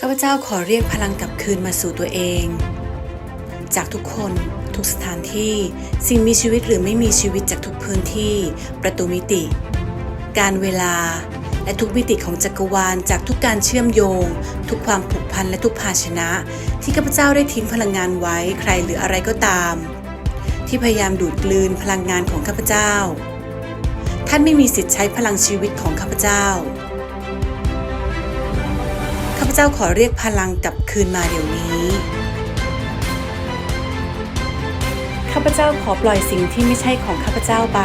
ข้าพเจ้าขอเรียกพลังกลับคืนมาสู่ตัวเอง จากทุกคนทุกสถานที่ สิ่งมีชีวิตหรือไม่มีชีวิตจากทุกพื้นที่ ประตูมิติ การเวลา และทุกมิติของจักรวาล จากทุกการเชื่อมโยง ทุกความผูกพันและทุกภาชนะ ที่ข้าพเจ้าได้ทิ้งพลังงานไว้ใครหรืออะไรก็ตาม ที่พยายามดูดกลืนพลังงานของข้าพเจ้า ท่านไม่มีสิทธิ์ใช้พลังชีวิตของข้าพเจ้าข้า พเจ้าขอเรียกพลังกลับคืนมาเดี๋ยวนี้ ข้าพเจ้าขอปล่อยสิ่งที่ไม่ใช่ของข้าพเจ้าไป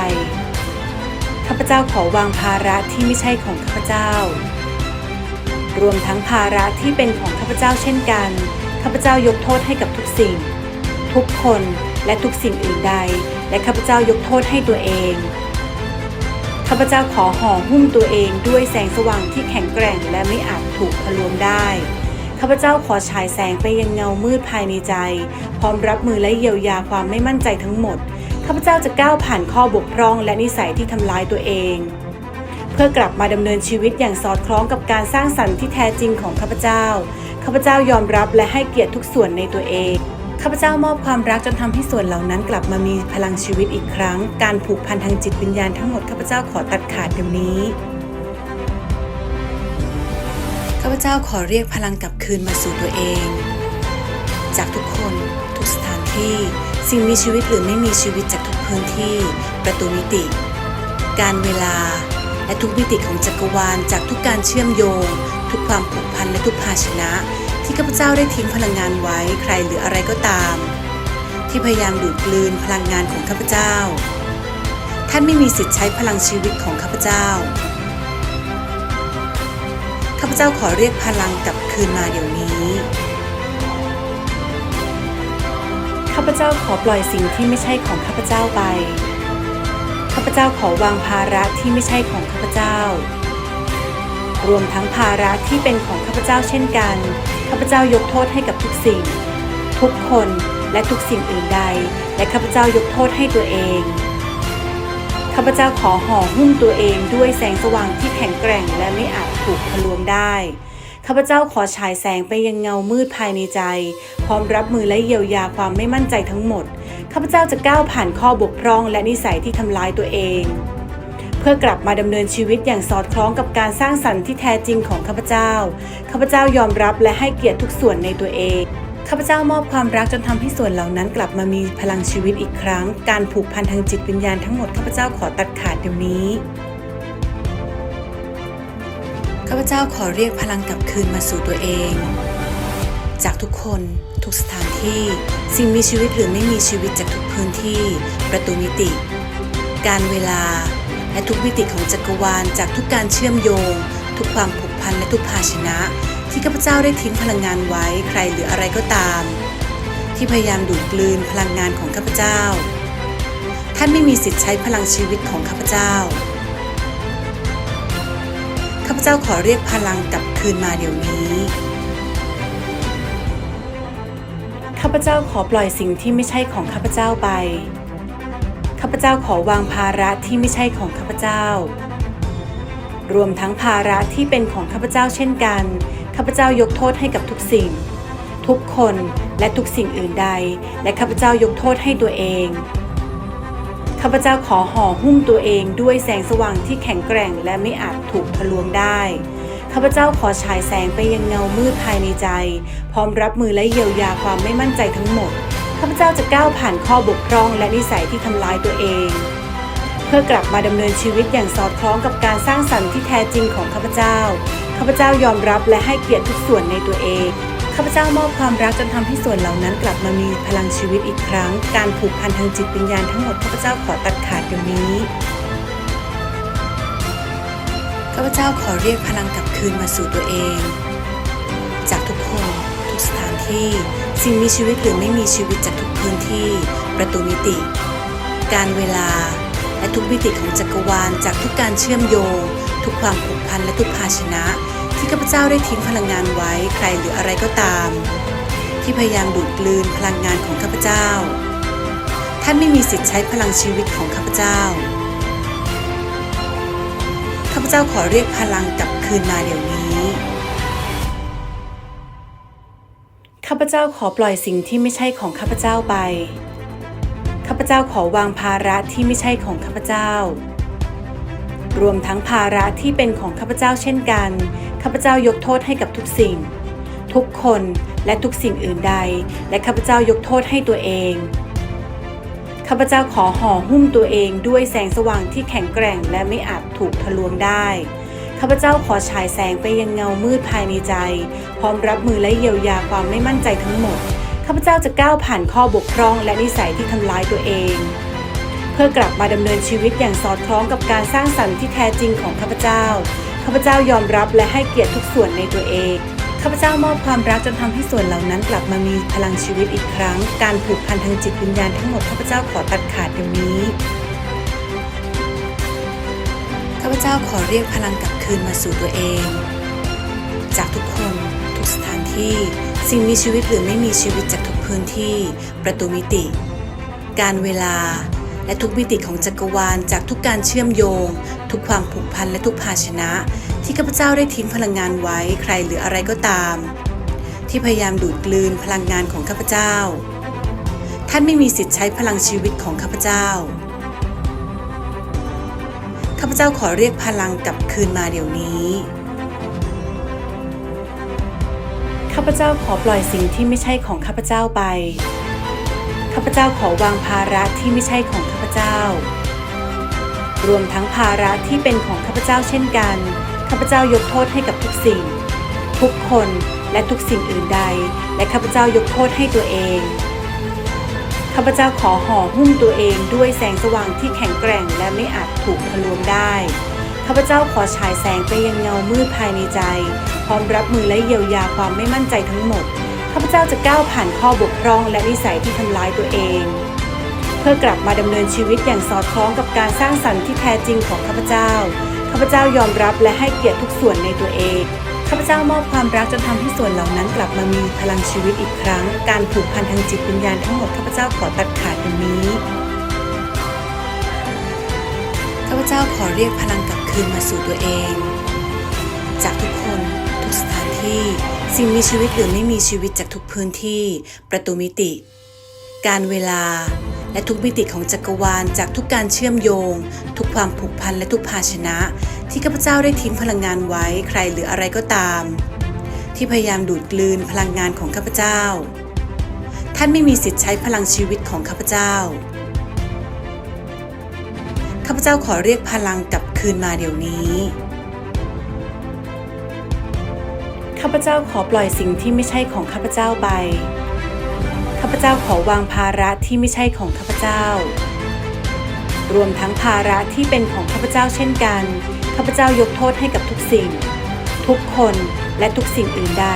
ข้าพเจ้าขอวางภาระที่ไม่ใช่ของข้าพเจ้า รวมทั้งภาระที่เป็นของข้าพเจ้าเช่นกัน ข้าพเจ้ายกโทษให้กับทุกสิ่ง ทุกคนและทุกสิ่งอื่นใด และข้าพเจ้ายกโทษให้ตัวเอง ข้าพเจ้าขอห่อหุ้มตัวเองด้วยแสงสว่างที่แข็งแกร่งและไม่อาจถูกทะลวงได้ข้าพเจ้าขอฉายแสงไปยังเงามืดภายในใจ พร้อมรับมือและเยียวยาความไม่มั่นใจทั้งหมดข้าพเจ้าจะก้าวผ่านข้อบกพร่องและนิสัยที่ทำร้ายตัวเอง เพื่อกลับมาดำเนินชีวิตอย่างสอดคล้องกับการสร้างสรรค์ที่แท้จริงของข้าพเจ้าข้าพเจ้ายอมรับและให้เกียรติทุกส่วนในตัวเอง ข้าพเจ้ามอบความรักจนทำให้ส่วนเหล่านั้นกลับมามีพลังชีวิตอีกครั้ง การผูกพันทางจิตวิญญาณทั้งหมดข้าพเจ้าขอตัดขาดเดี๋ยวนี้ข้าพเจ้าขอเรียกพลังกลับคืนมาสู่ตัวเอง จากทุกคนทุกสถานที่ สิ่งมีชีวิตหรือไม่มีชีวิตจากทุกพื้นที่ ประตูมิติ การเวลา และทุกมิติของจักรวาลจากทุกการเชื่อมโยง ทุกความผูกพันและทุกภาชนะ ที่ข้าพเจ้าได้ทิ้งพลังงานไว้ใครหรืออะไรก็ตาม ที่พยายามดูดกลืนพลังงานของข้าพเจ้า ท่านไม่มีสิทธิ์ใช้พลังชีวิตของข้าพเจ้าข้าพเจ้าขอเรียกพลังกลับคืนมาเดี๋ยวนี้ข้าพเจ้าขอปล่อยสิ่งที่ไม่ใช่ของข้าพเจ้าไปข้าพเจ้าขอวางภาระที่ไม่ใช่ของข้าพเจ้า รวมทั้งภาระที่เป็นของข้าพเจ้าเช่นกัน ข้าพเจ้ายกโทษให้กับทุกสิ่ง ทุกคนและทุกสิ่งอื่นใด และข้าพเจ้ายกโทษให้ตัวเอง ข้าพเจ้าขอห่อหุ้มตัวเองด้วยแสงสว่างที่แข็งแกร่งและไม่อาจถูกทะลวงได้ ข้าพเจ้าขอฉายแสงไปยังเงามืดภายในใจ พร้อมรับมือและเยียวยาความไม่มั่นใจทั้งหมด ข้าพเจ้าจะก้าวผ่านข้อบกพร่องและนิสัยที่ทำร้ายตัวเอง พื่อกลับมาดำเนินชีวิตอย่างสอดคล้องกับการสร้างสรรค์ที่แท้จริงของข้าพเจ้า ข้าพเจ้ายอมรับและให้เกียรติทุกส่วนในตัวเองข้าพเจ้ามอบความรักจนทำให้ส่วนเหล่านั้นกลับมามีพลังชีวิตอีกครั้ง การผูกพันทางจิตวิญญาณทั้งหมดข้าพเจ้าขอตัดขาดเดี๋ยวนี้ข้าพเจ้าขอเรียกพลังกลับคืนมาสู่ตัวเอง จากทุกคนทุกสถานที่ สิ่งมีชีวิตหรือไม่มีชีวิตจากทุกพื้นที่ ประตูมิติ การเวลา และทุกมิติของจักรวาลจากทุกการเชื่อมโยง ทุกความผูกพันและทุกภาชนะ ที่ข้าพเจ้าได้ทิ้งพลังงานไว้ใครหรืออะไรก็ตาม ที่พยายามดูดกลืนพลังงานของข้าพเจ้า ท่านไม่มีสิทธิ์ใช้พลังชีวิตของข้าพเจ้าข้าพเจ้าขอเรียกพลังกลับคืนมาเดี๋ยวนี้ข้าพเจ้าขอปล่อยสิ่งที่ไม่ใช่ของข้าพเจ้าไป ข้าพเจ้าขอวางภาระที่ไม่ใช่ของข้าพเจ้า รวมทั้งภาระที่เป็นของข้าพเจ้าเช่นกัน ข้าพเจ้ายกโทษให้กับทุกสิ่ง ทุกคนและทุกสิ่งอื่นใด และข้าพเจ้ายกโทษให้ตัวเอง ข้าพเจ้าขอห่อหุ้มตัวเองด้วยแสงสว่างที่แข็งแกร่งและไม่อาจถูกทะลวงได้ข้าพเจ้าขอฉายแสงไปยังเงามืดภายในใจ พร้อมรับมือและเยียวยาความไม่มั่นใจทั้งหมด ข้าพเจ้าจะก้าวผ่านข้อบกพร่องและนิสัยที่ทำร้ายตัวเอง เพื่อกลับมาดำเนินชีวิตอย่างสอดคล้องกับการสร้างสรรค์ที่แท้จริงของข้าพเจ้า ข้าพเจ้ายอมรับและให้เกียรติทุกส่วนในตัวเอง ข้าพเจ้ามอบความรักจนทำให้ส่วนเหล่านั้นกลับมามีพลังชีวิตอีกครั้ง การผูกพันทางจิตวิญญาณทั้งหมดข้าพเจ้าขอตัดขาดเดี๋ยวนี้ ข้าพเจ้าขอเรียกพลังกลับคืนมาสู่ตัวเอง จากทุกคนทุกสถานที่ สิ่งมีชีวิตหรือไม่มีชีวิตจากทุกพื้นที่ ประตูมิติ การเวลา และทุกมิติของจักรวาลจากทุกการเชื่อมโยง ทุกความผูกพันและทุกภาชนะ ที่ข้าพเจ้าได้ทิ้งพลังงานไว้ใครหรืออะไรก็ตาม ที่พยายามดูดกลืนพลังงานของข้าพเจ้า ท่านไม่มีสิทธิ์ใช้พลังชีวิตของข้าพเจ้าข้าพเจ้าขอเรียกพลังกลับคืนมาเดี๋ยวนี้ ข้าพเจ้าขอปล่อยสิ่งที่ไม่ใช่ของข้าพเจ้าไป ข้าพเจ้าขอวางภาระที่ไม่ใช่ของข้าพเจ้า รวมทั้งภาระที่เป็นของข้าพเจ้าเช่นกัน ข้าพเจ้ายกโทษให้กับทุกสิ่ง ทุกคนและทุกสิ่งอื่นใด และข้าพเจ้ายกโทษให้ตัวเอง ข้าพเจ้าขอห่อหุ้มตัวเองด้วยแสงสว่างที่แข็งแกร่งและไม่อาจถูกทะลวงได้ ข้าพเจ้าขอฉายแสงไปยังเงามืดภายในใจ พร้อมรับมือและเยียวยาความไม่มั่นใจทั้งหมด ข้าพเจ้าจะก้าวผ่านข้อบกพร่องและนิสัยที่ทำร้ายตัวเอง เพื่อกลับมาดำเนินชีวิตอย่างสอดคล้องกับการสร้างสรรค์ที่แท้จริงของข้าพเจ้า ข้าพเจ้ายอมรับและให้เกียรติทุกส่วนในตัวเองข้าพเจ้ามอบความรักจนทำให้ส่วนเหล่านั้นกลับมามีพลังชีวิตอีกครั้ง การผูกพันทางจิตวิญญาณทั้งหมดข้าพเจ้าขอตัดขาดเดี๋ยวนี้ พเจ้าขอเรียกพลังกลับคืนมาสู่ตัวเอง จากทุกคนทุกสถานที่ สิ่งมีชีวิตหรือไม่มีชีวิตจากทุกพื้นที่ ประตูมิติ การเวลาและทุกมิติของจักรวาลจากทุกการเชื่อมโยง ทุกความผูกพันและทุกภาชนะ ที่ข้าพเจ้าได้ทิ้งพลังงานไว้ใครหรืออะไรก็ตาม ที่พยายามดูดกลืนพลังงานของข้าพเจ้า ท่านไม่มีสิทธิ์ใช้พลังชีวิตของข้าพเจ้า ข้าพเจ้าขอเรียกพลังกลับคืนมาเดี๋ยวนี้ ข้าพเจ้าขอปล่อยสิ่งที่ไม่ใช่ของข้าพเจ้าไป ข้าพเจ้าขอวางภาระที่ไม่ใช่ของข้าพเจ้า รวมทั้งภาระที่เป็นของข้าพเจ้าเช่นกัน ข้าพเจ้ายกโทษให้กับทุกสิ่ง ทุกคนและทุกสิ่งอื่นใด และข้าพเจ้ายกโทษให้ตัวเอง ข้าพเจ้าขอห่อหุ้มตัวเองด้วยแสงสว่างที่แข็งแกร่งและไม่อาจถูกทะลวงได้ ข้าพเจ้าขอฉายแสงไปยังเงามืดภายในใจ พร้อมรับมือและเยียวยาความไม่มั่นใจทั้งหมด ข้าพเจ้าจะก้าวผ่านข้อบกพร่องและนิสัยที่ทำร้ายตัวเอง เพื่อกลับมาดำเนินชีวิตอย่างสอดคล้องกับการสร้างสรรค์ที่แท้จริงของข้าพเจ้า ข้าพเจ้ายอมรับและให้เกียรติทุกส่วนในตัวเอง ข้าพเจ้ามอบความรักจนทำให้ส่วนเหล่านั้นกลับมามีพลังชีวิตอีกครั้ง การผูกพันทางจิตวิญญาณทั้งหมดข้าพเจ้าขอตัดขาดตรงนี้ข้าพเจ้าขอเรียกพลังกลับคืนมาสู่ตัวเอง จากทุกคนทุกสถานที่ สิ่งมีชีวิตหรือไม่มีชีวิตจากทุกพื้นที่ ประตูมิติ การเวลาและทุกมิติของจักรวาลจากทุกการเชื่อมโยง ทุกความผูกพันและทุกภาชนะ ที่ข้าพเจ้าได้ทิ้งพลังงานไว้ใครหรืออะไรก็ตาม ที่พยายามดูดกลืนพลังงานของข้าพเจ้า ท่านไม่มีสิทธิ์ใช้พลังชีวิตของข้าพเจ้าข้าพเจ้าขอเรียกพลังกลับคืนมาเดี๋ยวนี้ข้าพเจ้าขอปล่อยสิ่งที่ไม่ใช่ของข้าพเจ้าไปข้าพเจ้าขอวางภาระที่ไม่ใช่ของข้าพเจ้า รวมทั้งภาระที่เป็นของข้าพเจ้าเช่นกัน ข้าพเจ้ายกโทษให้กับทุกสิ่ง ทุกคนและทุกสิ่งอื่นใด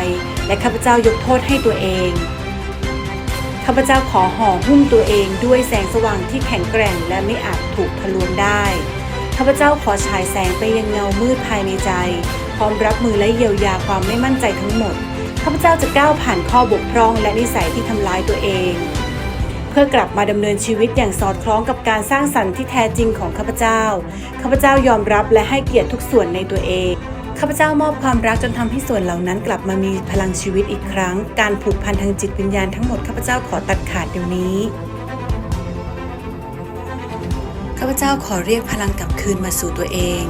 และข้าพเจ้ายกโทษให้ตัวเอง ข้าพเจ้าขอห่อหุ้มตัวเองด้วยแสงสว่างที่แข็งแกร่งและไม่อาจถูกทะลวงได้ ข้าพเจ้าขอฉายแสงไปยังเงามืดภายในใจ พร้อมรับมือและเยียวยาความไม่มั่นใจทั้งหมด ข้าพเจ้าจะก้าวผ่านข้อบกพร่องและนิสัยที่ทำร้ายตัวเอง พื่อกลับมาดำเนินชีวิตอย่างสอดคล้องกับการสร้างสรรค์ที่แท้จริงของข้าพเจ้า ข้าพเจ้ายอมรับและให้เกียรติทุกส่วนในตัวเอง ข้าพเจ้ามอบความรักจนทำให้ส่วนเหล่านั้นกลับมามีพลังชีวิตอีกครั้ง การผูกพันทางจิตวิญญาณทั้งหมดข้าพเจ้าขอตัดขาดเดี๋ยวนี้ ข้าพเจ้าขอเรียกพลังกลับคืนมาสู่ตัวเอง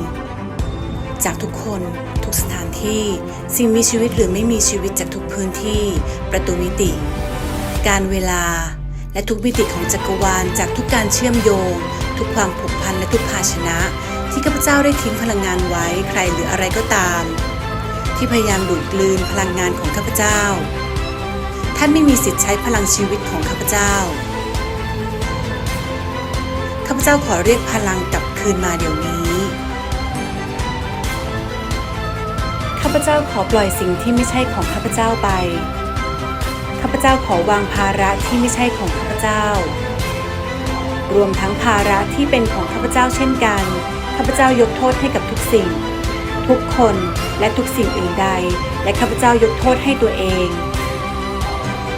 จากทุกคนทุกสถานที่ สิ่งมีชีวิตหรือไม่มีชีวิตจากทุกพื้นที่ ประตูมิติ การเวลา และทุกมิติของจักรวาลจากทุกการเชื่อมโยง ทุกความผูกพันและทุกภาชนะ ที่ข้าพเจ้าได้ทิ้งพลังงานไว้ใครหรืออะไรก็ตาม ที่พยายามดูดกลืนพลังงานของข้าพเจ้า ท่านไม่มีสิทธิ์ใช้พลังชีวิตของข้าพเจ้าข้าพเจ้าขอเรียกพลังกลับคืนมาเดี๋ยวนี้ข้าพเจ้าขอปล่อยสิ่งที่ไม่ใช่ของข้าพเจ้าไปาพเจ้าขอวางภาระที่ไม่ใช่ของข้าพเจ้า รวมทั้งภาระที่เป็นของข้าพเจ้าเช่นกันข้าพเจ้ายกโทษให้กับทุกสิ่ง ทุกคนและทุกสิ่งอื่นใด และข้าพเจ้ายกโทษให้ตัวเอง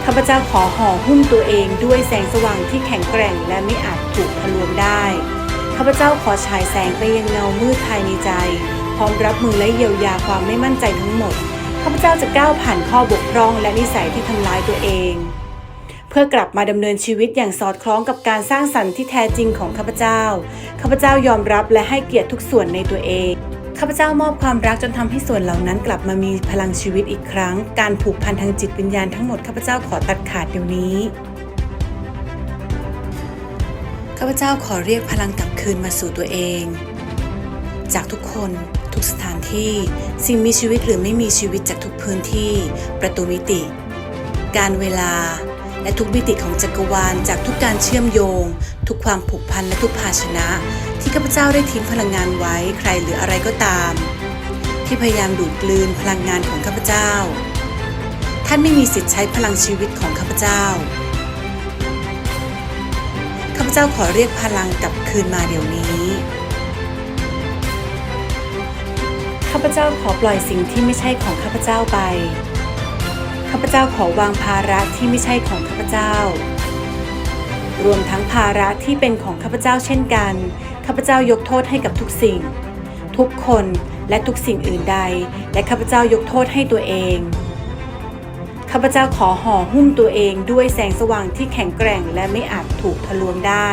ข้าพเจ้าขอห่อหุ้มตัวเองด้วยแสงสว่างที่แข็งแกร่งและไม่อาจถูกทะลวงได้ข้าพเจ้าขอฉายแสงไปยังเงามืดภายในใจ พร้อมรับมือและเยียวยาความไม่มั่นใจทั้งหมด ข้าพเจ้าจะก้าวผ่านข้อบกพร่องและนิสัยที่ทำร้ายตัวเอง เพื่อกลับมาดำเนินชีวิตอย่างสอดคล้องกับการสร้างสรรค์ที่แท้จริงของข้าพเจ้า ข้าพเจ้ายอมรับและให้เกียรติทุกส่วนในตัวเองข้าพเจ้ามอบความรักจนทำให้ส่วนเหล่านั้นกลับมามีพลังชีวิตอีกครั้ง การผูกพันทางจิตวิญญาณทั้งหมดข้าพเจ้าขอตัดขาดเดี๋ยวนี้ ข้าพเจ้าขอเรียกพลังกลับคืนมาสู่ตัวเอง จากทุกคน ทุกสถานที่ สิ่งมีชีวิตหรือไม่มีชีวิตจากทุกพื้นที่ ประตูมิติ การเวลา และทุกมิติของจักรวาลจากทุกการเชื่อมโยง ทุกความผูกพันและทุกภาชนะ ที่ข้าพเจ้าได้ทิ้งพลังงานไว้ใครหรืออะไรก็ตาม ที่พยายามดูดกลืนพลังงานของข้าพเจ้า ท่านไม่มีสิทธิ์ใช้พลังชีวิตของข้าพเจ้าข้าพเจ้าขอเรียกพลังกลับคืนมาเดี๋ยวนี้ ข้าพเจ้าขอปล่อยสิ่งที่ไม่ใช่ของข้าพเจ้าไป ข้าพเจ้าขอวางภาระที่ไม่ใช่ของข้าพเจ้า รวมทั้งภาระที่เป็นของข้าพเจ้าเช่นกัน ข้าพเจ้ายกโทษให้กับทุกสิ่ง ทุกคนและทุกสิ่งอื่นใด และข้าพเจ้ายกโทษให้ตัวเอง ข้าพเจ้าขอห่อหุ้มตัวเองด้วยแสงสว่างที่แข็งแกร่งและไม่อาจถูกทะลวงได้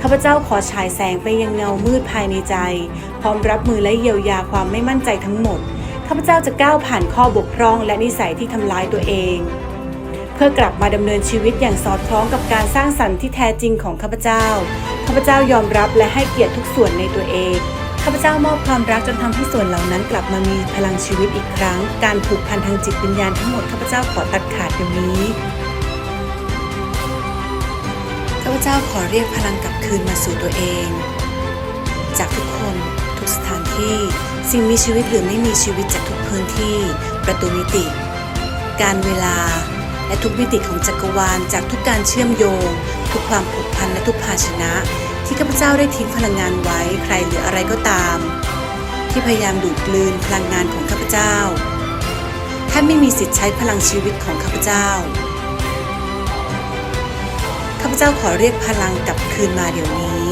ข้าพเจ้าขอฉายแสงไปยังเงามืดภายในใจ พร้อมรับมือและเยียวยาความไม่มั่นใจทั้งหมด ข้าพเจ้าจะก้าวผ่านข้อบกพร่องและนิสัยที่ทำร้ายตัวเอง เพื่อกลับมาดำเนินชีวิตอย่างสอดคล้องกับการสร้างสรรค์ที่แท้จริงของข้าพเจ้า ข้าพเจ้ายอมรับและให้เกียรติทุกส่วนในตัวเองข้าพเจ้ามอบความรักจนทำให้ส่วนเหล่านั้นกลับมามีพลังชีวิตอีกครั้ง การผูกพันทางจิตวิญญาณทั้งหมดข้าพเจ้าขอตัดขาดเดี๋ยวนี้ เจ้าขอเรียกพลังกลับคืนมาสู่ตัวเอง จากทุกคนทุกสถานที่สิ่งมีชีวิตหรือไม่มีชีวิตจากทุกพื้นที่ ประตูมิติ การเวลา และทุกมิติของจักรวาล จากทุกการเชื่อมโยง ทุกความผูกพันและทุกภาชนะ ที่ข้าพเจ้าได้ทิ้งพลังงานไว้ใครหรืออะไรก็ตาม ที่พยายามดูดกลืนพลังงานของข้าพเจ้าท่านไม่มีสิทธิ์ใช้พลังชีวิตของข้าพเจ้าาพเจ้าขอเรียกพลังกลับคืนมาเดี๋ยวนี้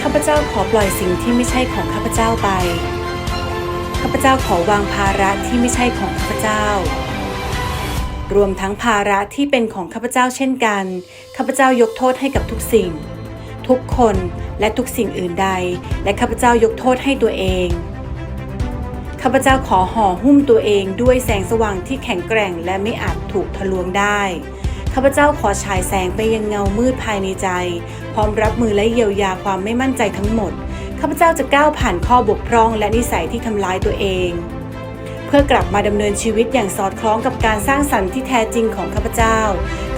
ข้าพเจ้าขอปล่อยสิ่งที่ไม่ใช่ของข้าพเจ้าไป ข้าพเจ้าขอวางภาระที่ไม่ใช่ของข้าพเจ้า รวมทั้งภาระที่เป็นของข้าพเจ้าเช่นกัน ข้าพเจ้ายกโทษให้กับทุกสิ่ง ทุกคนและทุกสิ่งอื่นใด และข้าพเจ้ายกโทษให้ตัวเอง ข้าพเจ้าขอห่อหุ้มตัวเองด้วยแสงสว่างที่แข็งแกร่งและไม่อาจถูกทะลวงได้ ข้าพเจ้าขอฉายแสงไปยังเงามืดภายในใจ พร้อมรับมือและเยียวยาความไม่มั่นใจทั้งหมด ข้าพเจ้าจะก้าวผ่านข้อบกพร่องและนิสัยที่ทำร้ายตัวเอง เพื่อกลับมาดำเนินชีวิตอย่างสอดคล้องกับการสร้างสรรค์ที่แท้จริงของข้าพเจ้า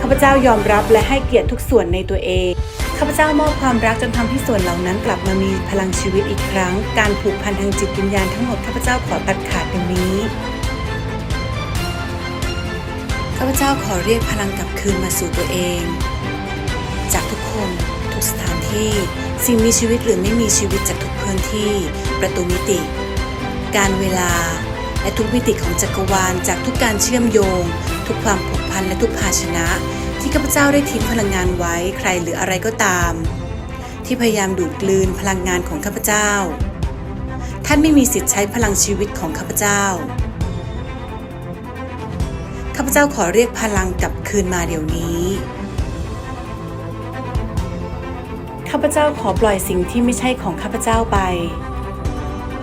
ข้าพเจ้ายอมรับและให้เกียรติทุกส่วนในตัวเอง ข้าพเจ้ามอบความรักจนทำให้ส่วนเหล่านั้นกลับมามีพลังชีวิตอีกครั้ง การผูกพันทางจิตวิญญาณทั้งหมดข้าพเจ้าขอตัดขาดอย่างนี้ข้าพเจ้าขอเรียกพลังกลับคืนมาสู่ตัวเอง จากทุกคนทุกสถานที่ สิ่งมีชีวิตหรือไม่มีชีวิตจากทุกพื้นที่ ประตูมิติ การเวลา และทุกมิติของจักรวาลจากทุกการเชื่อมโยง ทุกความผูกพันและทุกภาชนะ ที่ข้าพเจ้าได้ทิ้งพลังงานไว้ใครหรืออะไรก็ตาม ที่พยายามดูดกลืนพลังงานของข้าพเจ้า ท่านไม่มีสิทธิ์ใช้พลังชีวิตของข้าพเจ้าข้าพเจ้าขอเรียกพลังกลับคืนมาเดี๋ยวนี้ข้าพเจ้าขอปล่อยสิ่งที่ไม่ใช่ของข้าพเจ้าไป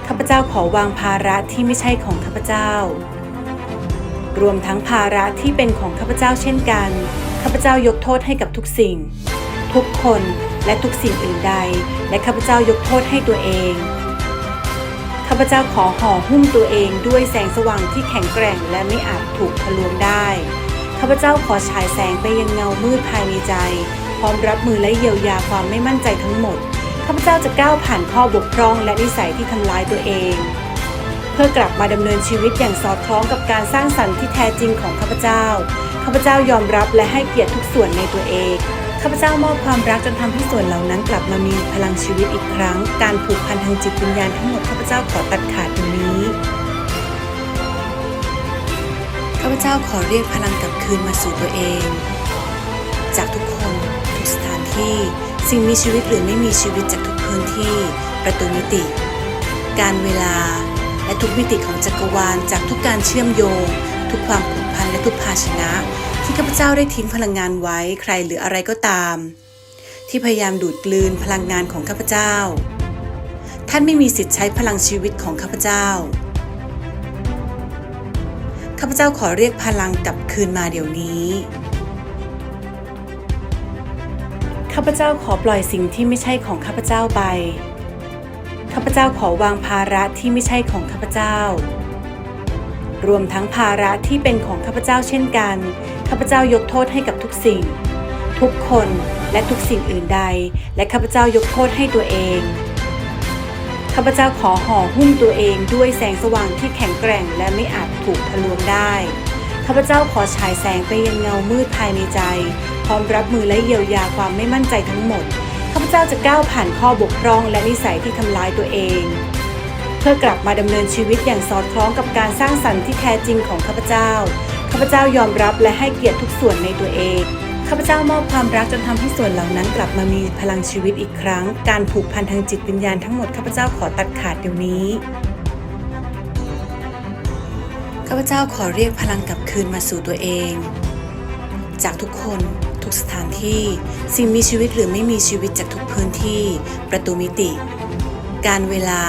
ข้าพเจ้าขอวางภาระที่ไม่ใช่ของข้าพเจ้า รวมทั้งภาระที่เป็นของข้าพเจ้าเช่นกัน ข้าพเจ้ายกโทษให้กับทุกสิ่ง ทุกคนและทุกสิ่งอื่นใด และข้าพเจ้ายกโทษให้ตัวเอง ข้าพเจ้าขอห่อหุ้มตัวเองด้วยแสงสว่างที่แข็งแกร่งและไม่อาจถูกทะลวงได้ ข้าพเจ้าขอฉายแสงไปยังเงามืดภายในใจ พร้อมรับมือและเยียวยาความไม่มั่นใจทั้งหมด ข้าพเจ้าจะก้าวผ่านข้อบกพร่องและนิสัยที่ทำร้ายตัวเองเพื่อกลับมาดำเนินชีวิตอย่างสอดคล้องกับการสร้างสรรค์ที่แท้จริงของข้าพเจ้า ข้าพเจ้ายอมรับและให้เกียรติทุกส่วนในตัวเอง ข้าพเจ้ามอบความรักจนทำให้ส่วนเหล่านั้นกลับมามีพลังชีวิตอีกครั้ง การผูกพันทางจิตวิญญาณทั้งหมดข้าพเจ้าขอตัดขาดตรงนี้ ข้าพเจ้าขอเรียกพลังกลับคืนมาสู่ตัวเอง จากทุกคนทุกสถานที่ สิ่งมีชีวิตหรือไม่มีชีวิตจากทุกพื้นที่ ประตูมิติ การเวลา และทุกมิติของจักรวาลจากทุกการเชื่อมโยง ทุกความผูกพันและทุกภาชนะ ที่ข้าพเจ้าได้ทิ้งพลังงานไว้ใครหรืออะไรก็ตาม ที่พยายามดูดกลืนพลังงานของข้าพเจ้า ท่านไม่มีสิทธิ์ใช้พลังชีวิตของข้าพเจ้าข้าพเจ้าขอเรียกพลังกลับคืนมาเดี๋ยวนี้ข้าพเจ้าขอปล่อยสิ่งที่ไม่ใช่ของข้าพเจ้าไปข้าพเจ้าขอวางภาระที่ไม่ใช่ของข้าพเจ้า รวมทั้งภาระที่เป็นของข้าพเจ้าเช่นกัน ข้าพเจ้ายกโทษให้กับทุกสิ่ง ทุกคนและทุกสิ่งอื่นใด และข้าพเจ้ายกโทษให้ตัวเอง ข้าพเจ้าขอห่อหุ้มตัวเองด้วยแสงสว่างที่แข็งแกร่งและไม่อาจถูกทะลวงได้ ข้าพเจ้าขอฉายแสงไปยังเงามืดภายในใจ พร้อมรับมือและเยียวยาความไม่มั่นใจทั้งหมด ข้าพเจ้าจะก้าวผ่านข้อบกพร่องและนิสัยที่ทำลายตัวเอง พื่อกลับมาดำเนินชีวิตอย่างสอดคล้องกับการสร้างสรรค์ที่แท้จริงของข้าพเจ้า ข้าพเจ้ายอมรับและให้เกียรติทุกส่วนในตัวเอง ข้าพเจ้ามอบความรักจนทำให้ส่วนเหล่านั้นกลับมามีพลังชีวิตอีกครั้ง การผูกพันทางจิตวิญญาณทั้งหมดข้าพเจ้าขอตัดขาดเดี๋ยวนี้ ข้าพเจ้าขอเรียกพลังกลับคืนมาสู่ตัวเอง จากทุกคนทุกสถานที่ สิ่งมีชีวิตหรือไม่มีชีวิตจากทุกพื้นที่ ประตูมิติ การเวลา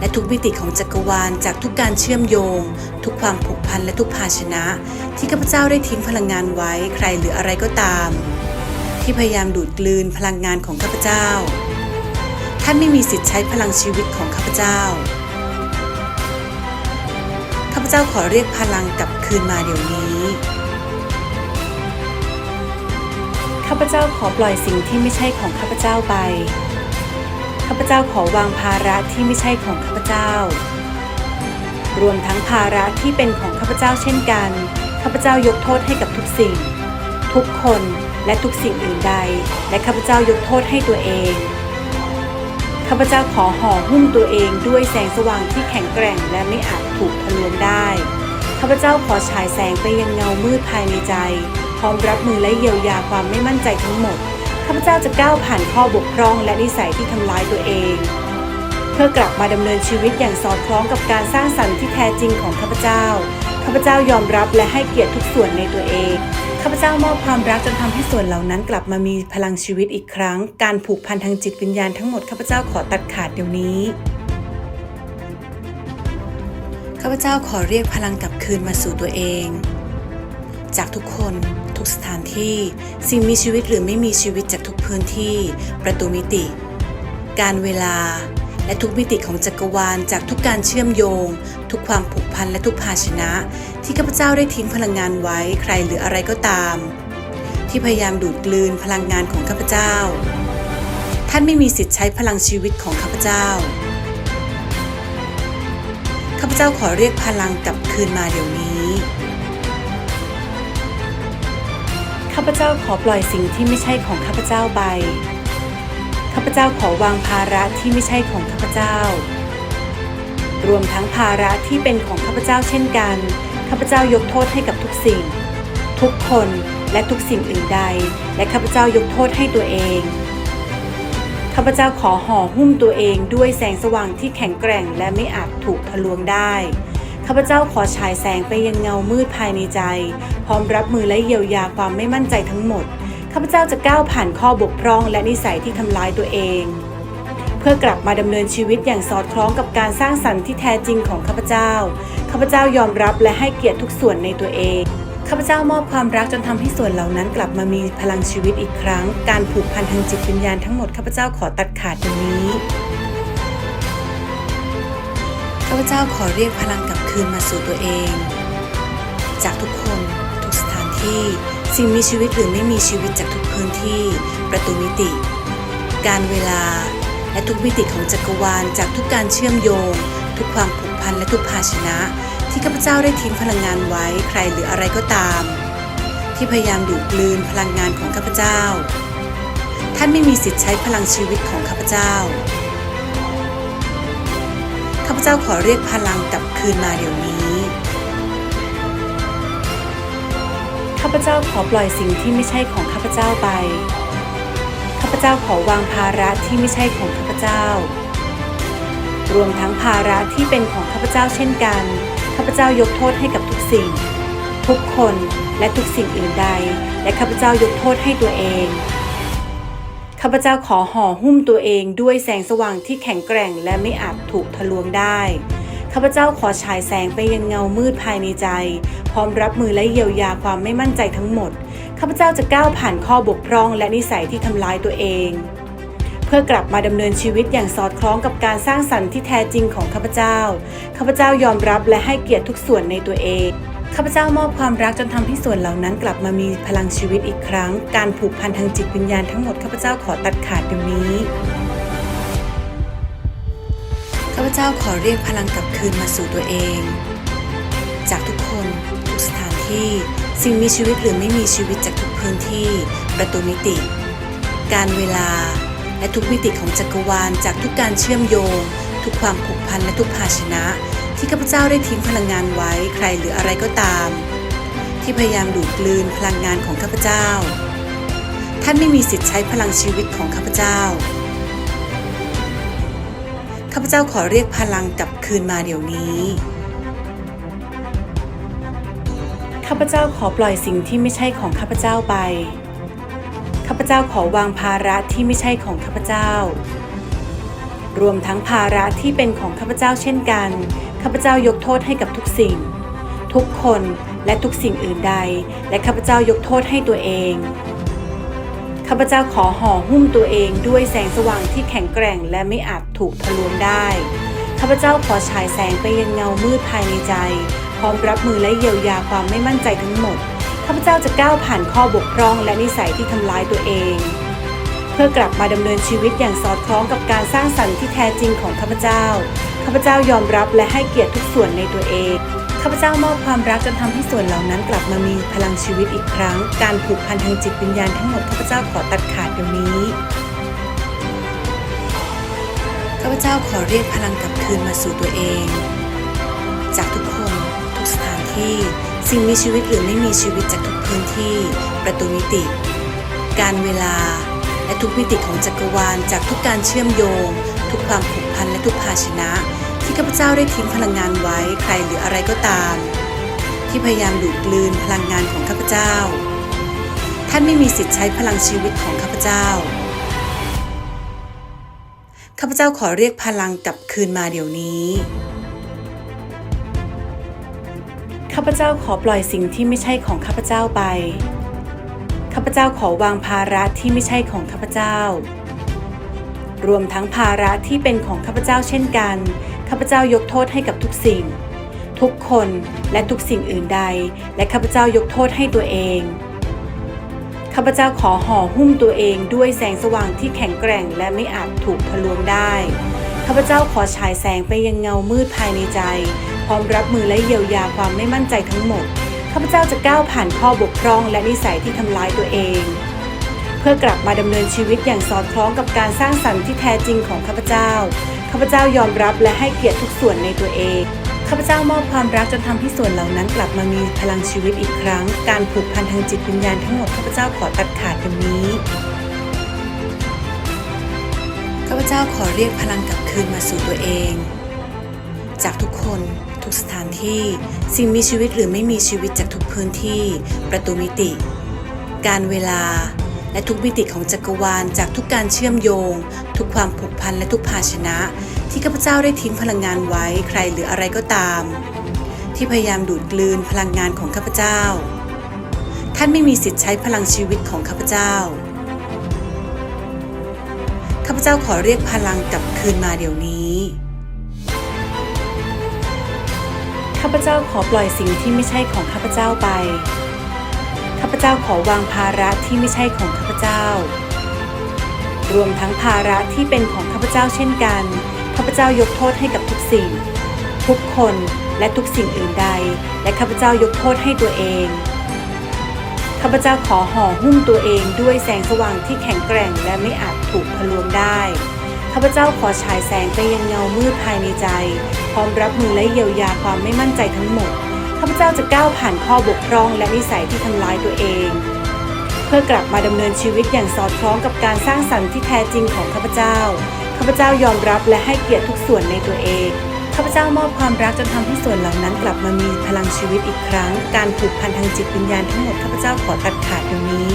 และทุกมิติของจักรวาลจากทุกการเชื่อมโยง ทุกความผูกพันและทุกภาชนะ ที่ข้าพเจ้าได้ทิ้งพลังงานไว้ใครหรืออะไรก็ตาม ที่พยายามดูดกลืนพลังงานของข้าพเจ้า ท่านไม่มีสิทธิ์ใช้พลังชีวิตของข้าพเจ้าข้าพเจ้าขอเรียกพลังกลับคืนมาเดี๋ยวนี้ข้าพเจ้าขอปล่อยสิ่งที่ไม่ใช่ของข้าพเจ้าไป ข้าพเจ้าขอวางภาระที่ไม่ใช่ของข้าพเจ้า รวมทั้งภาระที่เป็นของข้าพเจ้าเช่นกัน ข้าพเจ้ายกโทษให้กับทุกสิ่ง ทุกคนและทุกสิ่งอื่นใด และข้าพเจ้ายกโทษให้ตัวเอง ข้าพเจ้าขอห่อหุ้มตัวเองด้วยแสงสว่างที่แข็งแกร่งและไม่อาจถูกทะลวงได้ ข้าพเจ้าขอฉายแสงไปยังเงามืดภายในใจ พร้อมรับมือและเยียวยาความไม่มั่นใจทั้งหมด ข้าพเจ้าจะก้าวผ่านข้อบกพร่องและนิสัยที่ทำร้ายตัวเอง เพื่อกลับมาดำเนินชีวิตอย่างสอดคล้องกับการสร้างสรรค์ที่แท้จริงของข้าพเจ้า ข้าพเจ้ายอมรับและให้เกียรติทุกส่วนในตัวเอง ข้าพเจ้ามอบความรักจนทำให้ส่วนเหล่านั้นกลับมามีพลังชีวิตอีกครั้ง การผูกพันทางจิตวิญญาณทั้งหมดข้าพเจ้าขอตัดขาดเดี๋ยวนี้ข้าพเจ้าขอเรียกพลังกลับคืนมาสู่ตัวเอง จากทุกคนทุกสถานที่ สิ่งมีชีวิตหรือไม่มีชีวิตจากทุกพื้นที่ ประตูมิติ การเวลา และทุกมิติของจักรวาลจากทุกการเชื่อมโยง ทุกความผูกพันและทุกภาชนะ ที่ข้าพเจ้าได้ทิ้งพลังงานไว้ใครหรืออะไรก็ตาม ที่พยายามดูดกลืนพลังงานของข้าพเจ้า ท่านไม่มีสิทธิ์ใช้พลังชีวิตของข้าพเจ้าข้าพเจ้าขอเรียกพลังกลับคืนมาเดี๋ยวนี้าพเจ้าขอปล่อยสิ่งที่ไม่ใช่ของข้าพเจ้าไป ข้าพเจ้าขอวางภาระที่ไม่ใช่ของข้าพเจ้า รวมทั้งภาระที่เป็นของข้าพเจ้าเช่นกัน ข้าพเจ้ายกโทษให้กับทุกสิ่ง ทุกคนและทุกสิ่งอื่นใด และข้าพเจ้ายกโทษให้ตัวเอง ข้าพเจ้าขอห่อหุ้มตัวเองด้วยแสงสว่างที่แข็งแกร่งและไม่อาจถูกทะลวงได้ ข้าพเจ้าขอฉายแสงไปยังเงามืดภายในใจ พร้อมรับมือและเยียวยาความไม่มั่นใจทั้งหมด ข้าพเจ้าจะก้าวผ่านข้อบกพร่องและนิสัยที่ทำลายตัวเอง เพื่อกลับมาดำเนินชีวิตอย่างสอดคล้องกับการสร้างสรรค์ที่แท้จริงของข้าพเจ้า ข้าพเจ้ายอมรับและให้เกียรติทุกส่วนในตัวเองข้าพเจ้ามอบความรักจนทำให้ส่วนเหล่านั้นกลับมามีพลังชีวิตอีกครั้ง การผูกพันทางจิตวิญญาณทั้งหมดข้าพเจ้าขอตัดขาดเดี๋ยวนี้ ข้าพเจ้าขอเรียกพลังกลับคืนมาสู่ตัวเอง จากทุกคนทุกสถานที่ สิ่งมีชีวิตหรือไม่มีชีวิตจากทุกพื้นที่ ประตูมิติ การเวลา และทุกมิติของจักรวาล จากทุกการเชื่อมโยง ทุกความผูกพันและทุกภาชนะ ที่ข้าพเจ้าได้ทิ้งพลังงานไว้ใครหรืออะไรก็ตาม ที่พยายามดูดกลืนพลังงานของข้าพเจ้า ท่านไม่มีสิทธิ์ใช้พลังชีวิตของข้าพเจ้า ข้าพเจ้าขอเรียกพลังกลับคืนมาเดี๋ยวนี้ ข้าพเจ้าขอปล่อยสิ่งที่ไม่ใช่ของข้าพเจ้าไป ข้าพเจ้าขอวางภาระที่ไม่ใช่ของข้าพเจ้า รวมทั้งภาระที่เป็นของข้าพเจ้าเช่นกัน ข้าพเจ้ายกโทษให้กับทุกสิ่ง ทุกคนและทุกสิ่งอื่นใด และข้าพเจ้ายกโทษให้ตัวเอง ข้าพเจ้าขอห่อหุ้มตัวเองด้วยแสงสว่างที่แข็งแกร่งและไม่อาจถูกทะลวงได้ ข้าพเจ้าขอฉายแสงไปยังเงามืดภายในใจ พร้อมรับมือและเยียวยาความไม่มั่นใจทั้งหมด ข้าพเจ้าจะก้าวผ่านข้อบกพร่องและนิสัยที่ทำลายตัวเอง เพื่อกลับมาดำเนินชีวิตอย่างสอดคล้องกับการสร้างสรรค์ที่แท้จริงของข้าพเจ้า ข้าพเจ้ายอมรับและให้เกียรติทุกส่วนในตัวเอง ข้าพเจ้ามอบความรักจนทำให้ส่วนเหล่านั้นกลับมามีพลังชีวิตอีกครั้ง การผูกพันทางจิตวิญญาณทั้งหมดข้าพเจ้าขอตัดขาดเดี๋ยวนี้ข้าพเจ้าขอเรียกพลังกลับคืนมาสู่ตัวเอง จากทุกคนทุกสถานที่ สิ่งมีชีวิตหรือไม่มีชีวิตจากทุกพื้นที่ ประตูมิติ การเวลา และทุกมิติของจักรวาลจากทุกการเชื่อมโยง ทุกความผูกพันและทุกภาชนะ ที่ข้าพเจ้าได้ทิ้งพลังงานไว้ใครหรืออะไรก็ตาม ที่พยายามดูดกลืนพลังงานของข้าพเจ้า ท่านไม่มีสิทธิ์ใช้พลังชีวิตของข้าพเจ้าข้าพเจ้าขอเรียกพลังกลับคืนมาเดี๋ยวนี้ข้าพเจ้าขอปล่อยสิ่งที่ไม่ใช่ของข้าพเจ้าไปข้าพเจ้าขอวางภาระที่ไม่ใช่ของข้าพเจ้า รวมทั้งภาระที่เป็นของข้าพเจ้าเช่นกัน ข้าพเจ้ายกโทษให้กับทุกสิ่ง ทุกคนและทุกสิ่งอื่นใด และข้าพเจ้ายกโทษให้ตัวเอง ข้าพเจ้าขอห่อหุ้มตัวเองด้วยแสงสว่างที่แข็งแกร่งและไม่อาจถูกทะลวงได้ ข้าพเจ้าขอฉายแสงไปยังเงามืดภายในใจ พร้อมรับมือและเยียวยาความไม่มั่นใจทั้งหมด ข้าพเจ้าจะก้าวผ่านข้อบกพร่องและนิสัยที่ทำร้ายตัวเองเพื่อกลับมาดำเนินชีวิตอย่างสอดคล้องกับการสร้างสรรค์ที่แท้จริงของข้าพเจ้า ข้าพเจ้ายอมรับและให้เกียรติทุกส่วนในตัวเอง ข้าพเจ้ามอบความรักจนทำให้ส่วนเหล่านั้นกลับมามีพลังชีวิตอีกครั้ง การผูกพันทางจิตวิญญาณทั้งหมดข้าพเจ้าขอตัดขาดเดี๋ยวนี้ ข้าพเจ้าขอเรียกพลังกลับคืนมาสู่ตัวเอง จากทุกคนทุกสถานที่ สิ่งมีชีวิตหรือไม่มีชีวิตจากทุกพื้นที่ ประตูมิติ การเวลา และทุกมิติของจักรวาลจากทุกการเชื่อมโยง ทุกความผู พันและทุกภาชนะ ที่ข้าพเจ้าได้ทิ้งพลังงานไว้ใครหรืออะไรก็ตาม ที่พยายามดูดกลืนพลังงานของข้าพเจ้า ท่านไม่มีสิทธิ์ใช้พลังชีวิตของข้าพเจ้าข้าพเจ้าขอเรียกพลังกลับคืนมาเดี๋ยวนี้ข้าพเจ้าขอปล่อยสิ่งที่ไม่ใช่ของข้าพเจ้าไปข้าพเจ้าขอวางภาระที่ไม่ใช่ของข้าพเจ้า รวมทั้งภาระที่เป็นของข้าพเจ้าเช่นกัน ข้าพเจ้ายกโทษให้กับทุกสิ่ง ทุกคนและทุกสิ่งอื่นใด และข้าพเจ้ายกโทษให้ตัวเอง ข้าพเจ้าขอห่อหุ้มตัวเองด้วยแสงสว่างที่แข็งแกร่งและไม่อาจถูกทะลวงได้ ข้าพเจ้าขอฉายแสงไปยังเงามืดภายในใจ พร้อมรับมือและเยียวยาความไม่มั่นใจทั้งหมด ข้าพเจ้าจะก้าวผ่านข้อบกพร่องและนิสัยที่ทำร้ายตัวเอง เพื่อกลับมาดำเนินชีวิตอย่างสอดคล้องกับการสร้างสรรค์ที่แท้จริงของข้าพเจ้า ข้าพเจ้ายอมรับและให้เกียรติทุกส่วนในตัวเอง ข้าพเจ้ามอบความรักจนทำให้ส่วนเหล่านั้นกลับมามีพลังชีวิตอีกครั้ง การผูกพันทางจิตวิญญาณทั้งหมดข้าพเจ้าขอตัดขาดเดี๋ยวนี้ ข้าพเจ้าขอเรียกพลังกลับคืนมาสู่ตัวเอง จากทุกคนทุกสถานที่สิ่งมีชีวิตหรือไม่มีชีวิตจากทุกพื้นที่ ประตูมิติ การเวลา และทุกมิติของจักรวาลจากทุกการเชื่อมโยง ทุกความผูกพันและทุกภาชนะ ที่ข้าพเจ้าได้ทิ้งพลังงานไว้ใครหรืออะไรก็ตาม ที่พยายามดูดกลืนพลังงานของข้าพเจ้า ท่านไม่มีสิทธิ์ใช้พลังชีวิตของข้าพเจ้าข้าพเจ้าขอเรียกพลังกลับคืนมาเดี๋ยวนี้ข้าพเจ้าขอปล่อยสิ่งที่ไม่ใช่ของข้าพเจ้าไป ข้าพเจ้าขอวางภาระที่ไม่ใช่ของข้าพเจ้า รวมทั้งภาระที่เป็นของข้าพเจ้าเช่นกัน ข้าพเจ้ายกโทษให้กับทุกสิ่ง ทุกคนและทุกสิ่งอื่นใด และข้าพเจ้ายกโทษให้ตัวเอง ข้าพเจ้าขอห่อหุ้มตัวเองด้วยแสงสว่างที่แข็งแกร่งและไม่อาจถูกทะลวงได้ ข้าพเจ้าขอฉายแสงไปยังเงามืดภายในใจ พร้อมรับมือและเยียวยาความไม่มั่นใจทั้งหมด ข้าพเจ้าจะก้าวผ่านข้อบกพร่องและนิสัยที่ทำร้ายตัวเอง เพื่อกลับมาดำเนินชีวิตอย่างสอดคล้องกับการสร้างสรรค์ที่แท้จริงของข้าพเจ้า ข้าพเจ้ายอมรับและให้เกียรติทุกส่วนในตัวเอง ข้าพเจ้ามอบความรักจนทำให้ส่วนเหล่านั้นกลับมามีพลังชีวิตอีกครั้ง การผูกพันทางจิตวิญญาณทั้งหมดข้าพเจ้าขอตัดขาดเดี๋ยวนี้